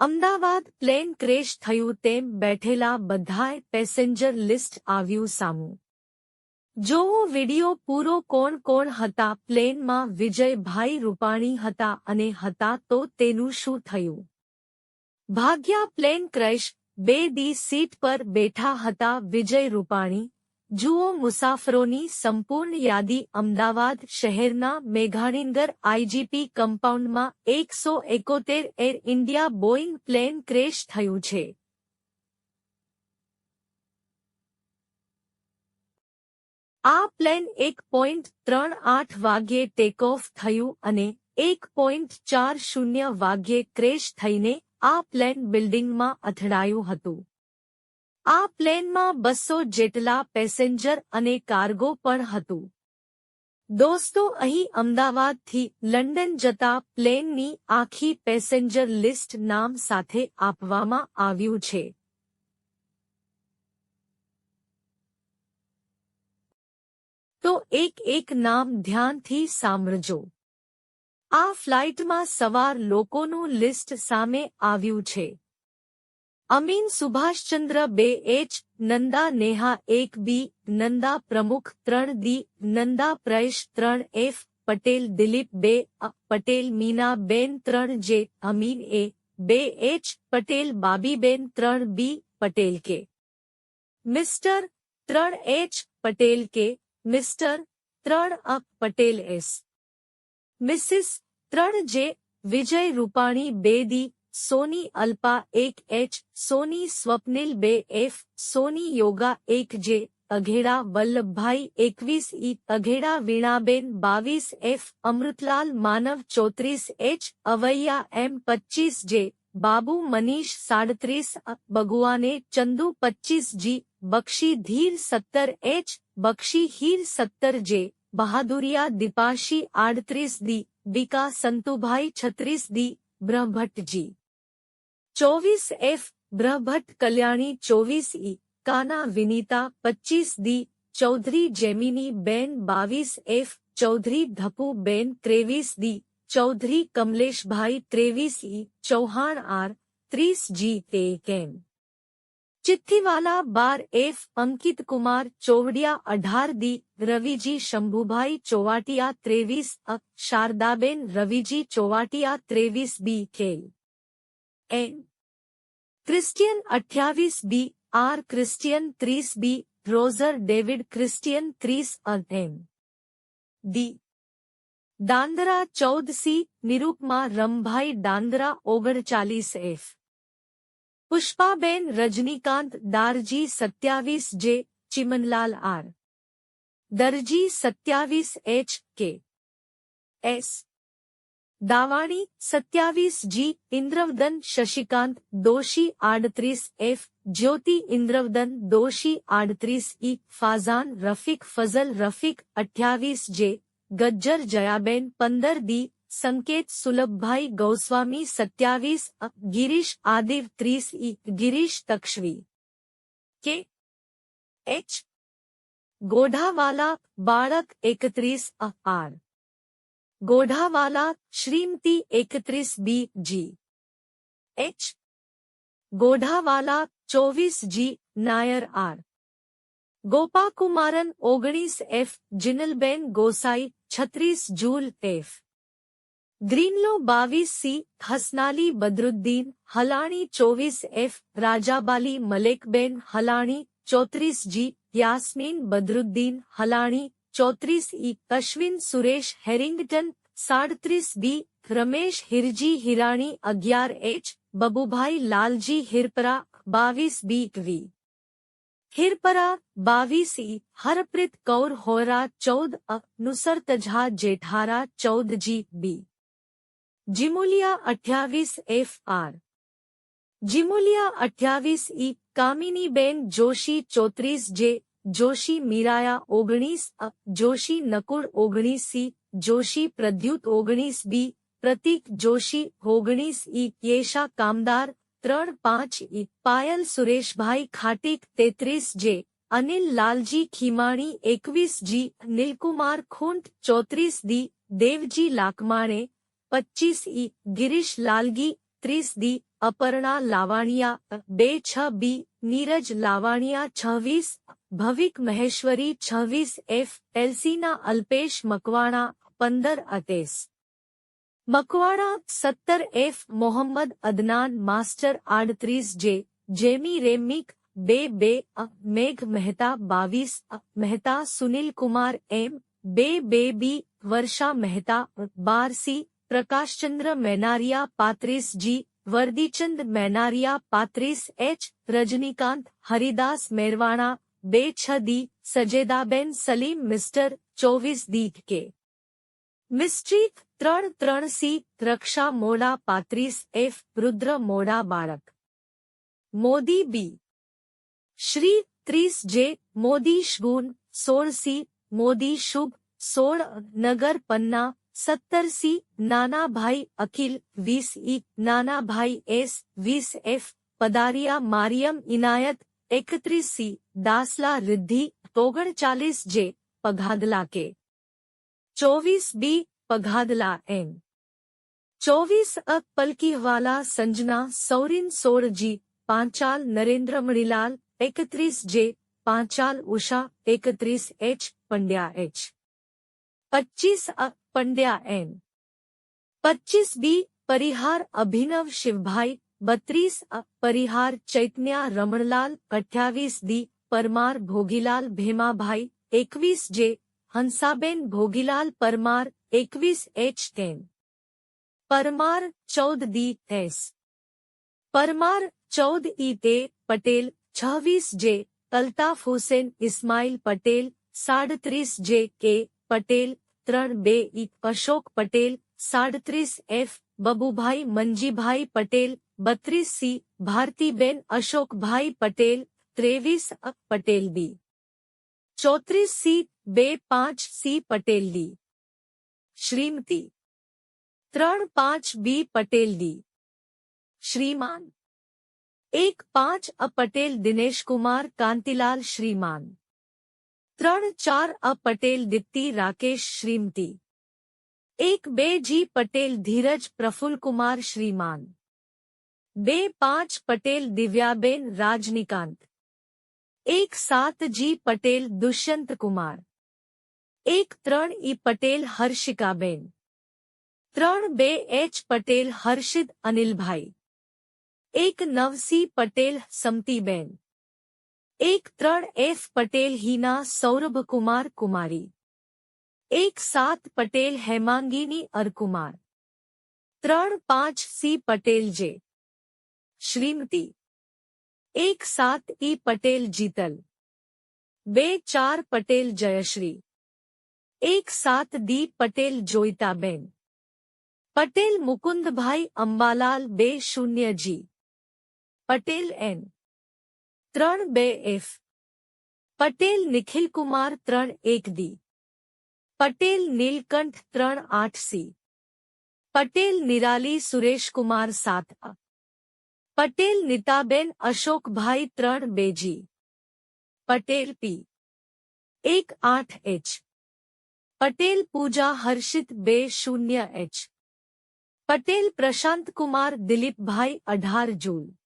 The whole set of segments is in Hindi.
અમદાવાદ પ્લેન ક્રેશ થયું તેમ બેઠેલા બધાએ પેસેન્જર લિસ્ટ આવ્યું સામું. જોવો વિડિયો પૂરો કોણ કોણ હતા પ્લેનમાં વિજયભાઈ રૂપાણી હતા અને હતા તો તેનું શું થયું? ભાગ્યા પ્લેન ક્રેશ, બે દી સીટ પર બેઠા હતા વિજય રૂપાણી જુઓ મુસાફરોની સંપૂર્ણ યાદી અમદાવાદ શહેરના મેઘાણીનગર આઈજીપી કમ્પાઉન્ડમાં એકસો એકોતેર Air India Boeing plane crash થયું છે. આ પ્લેન એક પોઈન્ટ ત્રણ આઠ વાગ્યે ટેકઓફ થયું અને એક પોઈન્ટ ચાર શૂન્ય વાગ્યે ક્રેશ થઈને આ પ્લેન બિલ્ડિંગમાં અથડાયું હતું. આ પ્લેનમાં બસો જેટલા પેસેન્જર અને કાર્ગો પણ હતું. દોસ્તો, અહીં અમદાવાદથી લંડન જતા પ્લેનની આખી પેસેન્જર લિસ્ટ નામ સાથે આપવામાં આવ્યું છે. તો એક એક નામ ધ્યાનથી સાંભળજો. આ ફ્લાઇટમાં સવાર લોકોનું લિસ્ટ સામે આવ્યું છે. અમીન સુભાષચંદ્ર બે એચ નંદા નેહા એક બી નંદા પ્રમુખ ત્રણ દી નંદા પ્રયેશ ત્રણ એફ પટેલ દિલીપ બે પટેલ મીના બેન ત્રણ જે અમીન એ બે એચ પટેલ બાબીબેન ત્રણ બી પટેલ કે મિસ્ટર ત્રણ એચ પટેલ કે મિસ્ટર ત્રણ અ પટેલ એસ મિસિસ ત્રણ જે વિજય રૂપાણી બેદી સોની અલ્પા એક એચ સોની સ્વપ્નિલ બે એફ સોની યોગા એક જે અઘેડા વલ્લભભાઈ એકવીસ ઈ અઘેડા વીણાબેન બાવીસ એફ અમૃતલાલ માનવ ચોત્રીસ એચ અવૈયા એમ પચ્ચીસ જે બાબુ મનીષ સાડત્રીસ બગુઆને ચંદુ પચ્ચીસ જી બક્ષી ધીર સત્તર એચ બક્ષી હીર સત્તર જે બહાદુરિયા દીપાશી આડત્રીસ દી બીકા સંતુભાઈ છત્રીસ चौबीस एफ़ ब्रहभट कल्याणी चौबीस ई काना विनीता, पच्चीस दी चौधरी जेमिनी बेन, बावीस एफ़, चौधरी धपू बेन, त्रेवीस दी चौधरी कमलेश भाई, त्रेवीस ई, चौहान आर, त्रीस जी, ते केम चिट्ठीवाला बार एफ़, अंकित कुमार चोवड़िया, अठार दी रविजी शंभुभाई चोवाटिया, त्रेवीस अ, शारदाबेन, रविजी चोवाटिया, त्रेवीस B, K. And N Christian અઠ્યાવીસ બી આર ક્રિસ્ટિયન ત્રીસ બી રોઝર ડેવિડ ક્રિસ્ટિયન ત્રીસ એમ ડી દાંદરા ચૌદ સી નિરૂપમાં રમભાઈ દાંદરા ઓગણચાલીસ એફ પુષ્પાબેન રજનીકાંત દારજી સત્યાવીસ જે ચિમનલાલ આર દરજી સત્યાવીસ એચ કે એસ દાવાણી સત્યાવીસ જી ઇન્દ્રવદન શશિકાંત દોશી આડત્રીસ એફ જ્યોતિ ઇન્દ્રવદન દોશી આડત્રીસ ઈ ફાઝાન રફીક ફઝલ રફીક અઠ્યાવીસ જે ગજ્જર જયાબેન પંદર દી સંકેત સુલભભાઈ ગૌસ્વામી સત્યાવીસ ગિરીશ આદિવ ત્રીસ ઈ ગિરીશ તક્ષવી કે એચ ગોઢાવાલા બાળક એકત્રીસ આર गोढ़ावाला, श्रीमती एकत्रीस बी जी। एच। गोढ़ावाला, चौबीस जी, नायर आर। गोपा कुमारन ओगणीस एफ़, जिनलबेन गोसाई छत्रीस जूल एफ़। ग्रीनलो, बावीस सी, हसनाली बदरुद्दीन, हलाणी, चौबीस एफ़, राजाबाली मलेकबेन, हलाणी, चौतरीस जी, यास्मीन बदरुद्दीन, हलाणी चौतीस ई, अश्विन, सुरेश, हेरिंगटन साड़तीस बी, रमेश, हिरजी, हिराणी, अग्यार एच बबूभा लालजी, हिरपरा, बावीस बी, वी. हिरपरा, बावीस ई, हरप्रीत कौर, होरा, चौद अ झा जेठारा, चौद जी, बी. जिमुलिया अठावीस एफ़, आर. जिमुलिया अठावीस ई कामिनी बेन जोशी चौतरीस जे જોશી મીરાયા ઓગણીસ જોશી નકુળ ઓગણીસ સી જોશી પ્રદ્યુત ઓગણીસ બી પ્રતિક જોશી ઓગણીસ ઈ યેશા કામદાર ત્રણ પાંચ ઈ પાયલ સુરેશભાઈ ખાટીક તેત્રીસ જે અનિલ લાલજી ખીમાણી એકવીસ જી નીલકુમાર ખૂંટ ચોત્રીસ દી દેવજી લાકમાણે પચ્ચીસ ઈ ગિરીશ લાલગી ત્રીસ દી અપર્ણા લાવાણિયા બે છ બી નીરજ લાવાણિયા છવ્વીસ ભવિક મહેશ્વરી છવ્વીસ એફ એલસીના અલ્પેશ મકવાણા પંદર અતેસ મકવાણા સત્તર એફ મોહમ્મદ અદનાન માસ્ટર આડત્રીસ જે જેમી રેમિક બે બે મેઘ મહેતા બાવીસ મહેતા સુનિલ કુમાર એમ બે બે બી વર્ષા મહેતા બાર સી પ્રકાશચંદ્ર મેનારિયા પાંત્રીસ જી વર્દીચંદ મેનારિયા પાંત્રીસ એચ રજનીકાંત હરિદાસ મેરવાણા બે છ દી સજેદાબેન સલીમ મિસ્ટર ચોવીસ દીઠ કે મિસ્ટ્રીક ત્રણ ત્રણ સી રક્ષા મોડા પાંત્રીસ એફ રુદ્ર મોડા બાળક મોદી બી શ્રી ત્રીસ જે મોદી શગુન સોળ સી મોદી શુભ સોળ નગર પન્ના સત્તર સી નાના ભાઈ અખિલ વીસ ઈ નાના ભાઈ એસ વીસ એફ પદારિયા મારિયમ ઇનાયત એકત્રીસ સી દાસલા રિદ્ધિ ઓગણચાલીસ જે પઘાદલા કે ચોવીસ બી પઘાદલા એમ ચોવીસ અ પલકીવાલા સંજના સૌરિન સોળજી પાંચાલ નરેન્દ્ર મણીલાલ એકત્રીસ જે પાંચાલ ઉષા એકત્રીસ એચ પંડ્યા એચ પચ્ચીસ અ પંડ્યા એન પચ્ચીસ બી પરિહાર અભિનવ શિવભાઈ બત્રીસ અ પરિહાર ચૈતન્યા રમણલાલ અઠ્યાવીસ દી પરમાર ભોગીલાલ ભેમાભાઈ એકવીસ જે હંસાબેન ભોગીલાલ પરમાર એકવીસ એચ ટેન પરમાર ચૌદ દી એસ પરમાર ચૌદ ઈ તે પટેલ છવ્વીસ જે અલ્તાફ હુસેન ઇસ્માઇલ પટેલ સાડત્રીસ જે કે પટેલ ત્રણ બે ઈ અશોક પટેલ સાડત્રીસ એફ બબુભાઈ મંજીભાઈ પટેલ બત્રીસ સી ભારતીબેન અશોકભાઈ પટેલ ત્રેવીસ અ પટેલ બી ચોત્રીસ સી બે પાંચ સી પટેલ ડી શ્રીમતી ત્રણ પાંચ બી પટેલ ડી શ્રીમાન એક પાંચ અ પટેલ દિનેશ કુમાર કાંતિલાલ શ્રીમાન ત્રણ ચાર અ પટેલ દીપ્તિ રાકેશ શ્રીમતી એક બે જી પટેલ ધીરજ પ્રફુલકુમાર શ્રીમાન બે પાંચ પટેલ દિવ્યાબેન રાજનીકાંત. એક સાત જી પટેલ દુષ્યંત કુમાર. એક ત્રણ ઈ પટેલ હર્ષિકાબેન. ત્રણ બે એચ પટેલ હર્ષિદ અનિલભાઈ. એક નવસી પટેલ સમતીબેન. એક ત્રણ એફ પટેલ હિના સૌરભકુમાર કુમારી. એક સાત પટેલ હેમાંગીની અરકુમાર. ત્રણ પાંચ સી પટેલ જે. શ્રીમતી એક સાત ઈ પટેલ જીતલ બે ચાર પટેલ જયશ્રી એક સાત દી પટેલ જોઈતાબેન પટેલ મુકુંદભાઈ અંબાલાલ બે શૂન્ય જી પટેલ એન ત્રણ બે એફ પટેલ નિખિલકુમાર ત્રણ એક દી પટેલ નીલકંઠ ત્રણ આઠ સી પટેલ નિરાલી સુરેશકુમાર સાત અ પટેલ, નીતાબેન, અશોકભાઈ ત્રણ બેજી. પટેલ પી. એક આઠ એચ. પટેલ પૂજા હર્ષિત બે શૂન્ય એચ. પટેલ પ્રશાંતકુમાર દિલીપભાઈ અઢાર જૂન.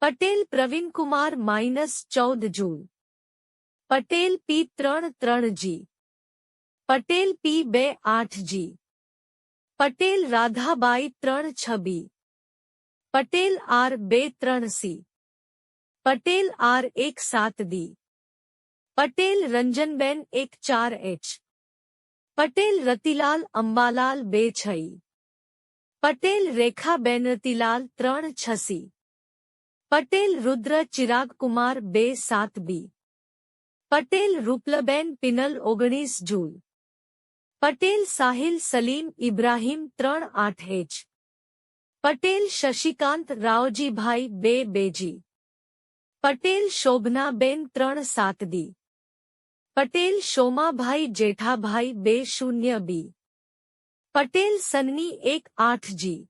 પટેલ પ્રવીણકુમાર માઇનસ ચૌદ જૂન. પટેલ પી ત્રણ ત્રણ જી. પટેલ પી બે આઠ જી. પટેલ રાધાબાઈ ત્રણ છબી પટેલ આર બે ત્રણ સી પટેલ આર એક સાત દી પટેલ રંજનબેન એક ચાર એચ પટેલ રતિલાલ અંબાલાલ બે છઈ પટેલ રેખાબેન રતિલાલ ત્રણ છસી પટેલ રુદ્ર ચિરાગ કુમાર બે સાત બી પટેલ રૂપલબેન પિનલ ઓગણીસ જૂન પટેલ સાહિલ સલીમ ઇબ્રાહીમ ત્રણ આઠ એચ પટેલ, શશિકાંત, રાવજીભાઈ, બે બેજી. પટેલ, શોભનાબેન, ત્રણ સાતદી. પટેલ, શોમાભાઈ, જેઠાભાઈ, બે શૂન્ય બી. પટેલ, સન્ની, એક આઠજી.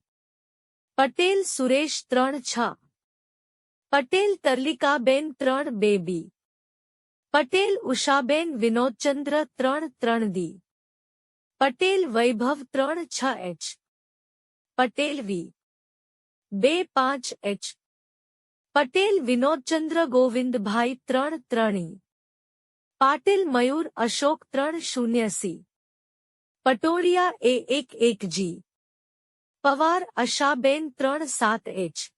પટેલ, સુરેશ, ત્રણ છ. પટેલ, તરલિકાબેન, ત્રણ બે બી. પટેલ, ઉષાબેન, વિનોદચંદ્ર, ત્રણ ત્રણ દી. પટેલ, વૈભવ, ત્રણ છ એચ. પટેલ, વી. બે પાંચ એચ. પટેલ, વિનોદચંદ્ર ગોવિંદભાઈ ત્રણ ત્રણી. પાટીલ, મયુર અશોક ત્રણ શૂન્ય સી. પટોળિયા એ એક એક જી. પવાર અશાબેન ત્રણ સાત એચ.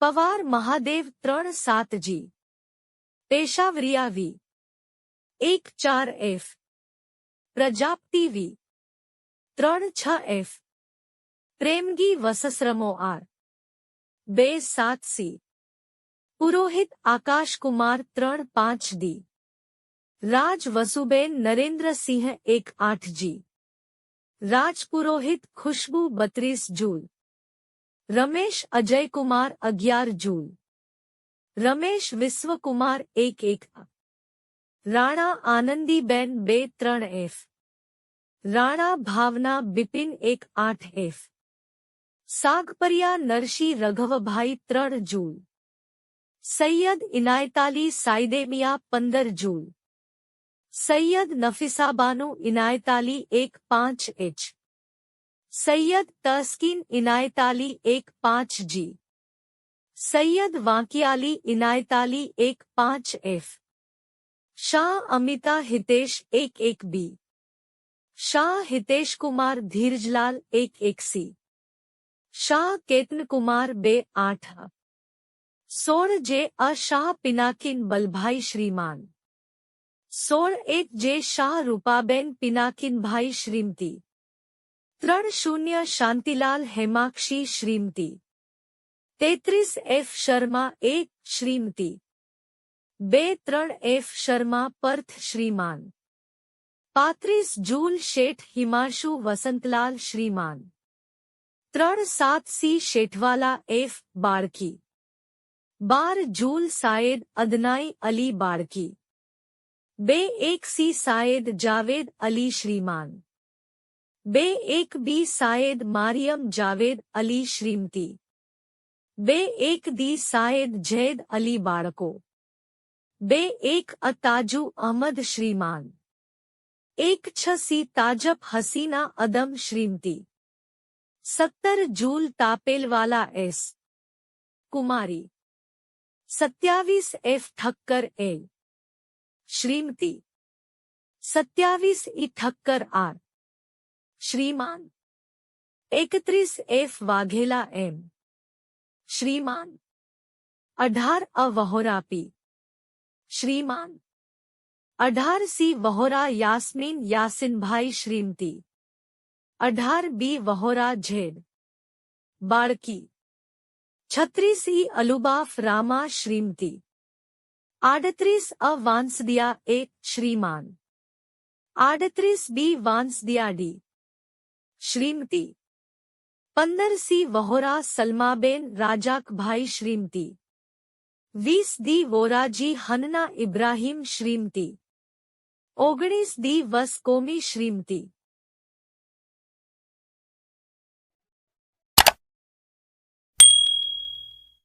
પવાર મહાદેવ ત્રણ સાત જી. પેશાવરિયા વી. એક ચાર એફ. પ્રજાપતિ વી. ત્રણ છ એફ. પ્રેમગી વસશ્રમો આર બે સાત સી પુરોહિત આકાશકુમાર ત્રણ પાંચ દી રાજ વસુબેન નરેન્દ્રસિંહ એક આઠ જી રાજપુરોહિત ખુશ્બુ બત્રીસ જૂલ રમેશ અજયકુમાર અગિયાર જૂલ રમેશ વિશ્વકુમાર એક એક રાણા આનંદીબેન બે ત્રણ એફ રાણા ભાવના બિપિન એક આઠ એફ સાગપરિયા નરશી રઘવભાઈ ત્રણ જૂલ સૈયદ ઇનાયતાલી સાઈદેમિયા પંદર જૂલ સૈયદ નફીસાબાનુ ઇનાયતાલી એક પાંચ એચ સૈયદ તસ્કીન ઇનાયતાલી એક પાંચ જી સૈયદ વાંકિયાલી ઇનાયતાલી એક પાંચ એફ શાહ અમિતા હિતેશ એક એક બી શાહ હિતેશ કુમાર ધીરજલાલ એક એક સી શાહ કેતનકુમાર બે આઠ સોળ જે અશાહ પિનાકિન બલભાઈ શ્રીમાન સોળ એક જે શાહ રૂપાબેન પિનાકિનભાઈ શ્રીમતી ત્રણ શૂન્ય શાંતિલાલ હેમાક્ષી શ્રીમતી તેત્રીસ એફ શર્મા એક શ્રીમતી બે ત્રણ એફ શર્મા પર્થ શ્રીમાન પાંત્રીસ જૂલ શેઠ હિમાંશુ વસંતલાલ શ્રીમાન ત્રણ સાત સી શેઠવાલા એફ બાળકી બાર જૂલ સાયેદ અદનાઈ અલી બાળકી બે એક સી સાયેદ જાવેદ અલી શ્રીમાન બે એક બી સાયેદ મારિયમ જાવેદ અલી શ્રીમતી બે એક દી સાયેદ જૈદ અલી બાળકો બે એક અતાજુ અહમદ શ્રીમાન એક છસી તાજબ હસીના અદમ શ્રીમતી सत्तर जूल तापेलवाला एस. कुमारी. सत्यावीस एफ़. ठक्कर ए. श्रीमती. सत्यावीस ई. ठक्कर आर. श्रीमान. एकत्रीस एफ़. वाघेला एम. श्रीमान. अठार अ. वहोरा पी. श्रीमान. अढ़ार सी. वहोरा यास्मीन यासिन भाई श्रीमती. अठार बी वहोरा झेड। बाड़की। छत्तीसी अलुबाफ रामा श्रीमती। आडतरीस अ वांसदिया ए श्रीमान। आडतरीस बी वांसदिया डी श्रीमती। पंदर सी वहोरा सलमाबेन राजाक भाई श्रीमती। वीस दी वोराजी हनना इब्राहिम श्रीमती। ओगणीस दी वस कोमी श्रीमती।